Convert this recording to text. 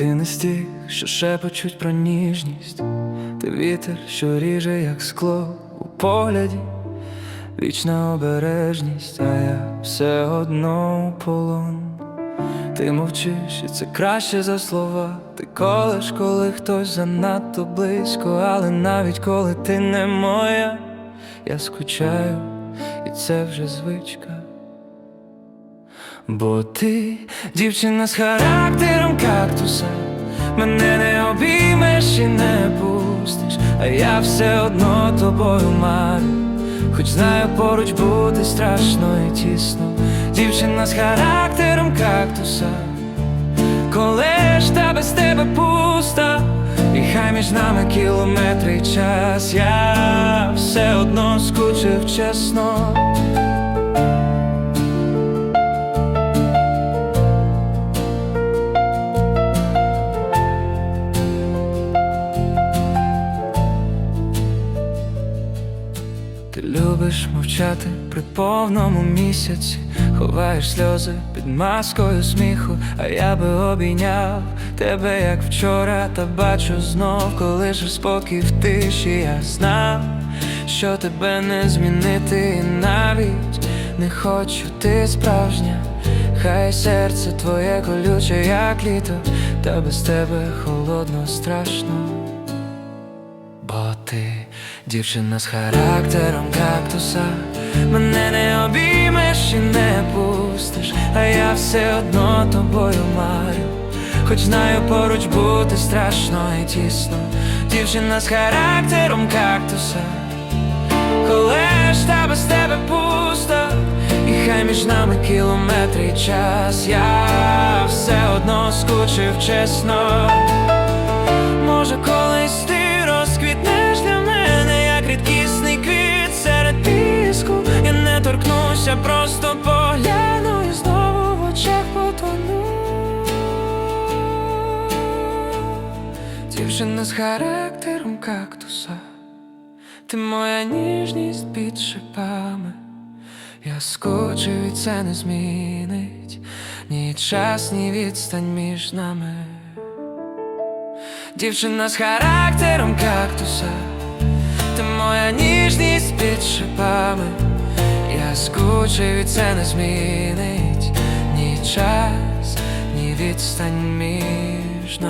Ти не стих, що шепочуть про ніжність, ти вітер, що ріже, як скло у погляді, вічна обережність, а я все одно у полон. Ти мовчиш, і це краще за слова. Ти колеш, коли хтось занадто близько, але навіть коли ти не моя, я скучаю, і це вже звичка. Бо ти дівчина з характером кактуса, мене не обіймеш і не пустиш, а я все одно тобою марю, хоч знаю, поруч бути страшно і тісно. Дівчина з характером кактуса, коли ж та без тебе пуста, і хай між нами кілометри час, я все одно скучив чесно. Любиш мовчати при повному місяці, ховаєш сльози під маскою сміху, а я би обійняв тебе, як вчора, та бачу знов, коли ж спокій в тиші, я знав, що тебе не змінити, і навіть не хочу, ти справжня, хай серце твоє колюче, як літо, та без тебе холодно, страшно. Бо ти дівчина з характером кактуса, мене не обіймеш і не пустиш, а я все одно тобою марю, хоч знаю, поруч бути страшно і тісно, дівчина з характером кактуса, коли ж та без тебе пусто, і хай між нами кілометри й час, я все одно скучив чесно. Може, колись Дівчина з характером кактуса, ти моя ніжність під шипами. Я скучив і це не змінить ні час, ні відстань між нами. Дівчина з характером кактуса, ти моя ніжність під шипами. Я скучив і це не змінить ні час, ні відстань між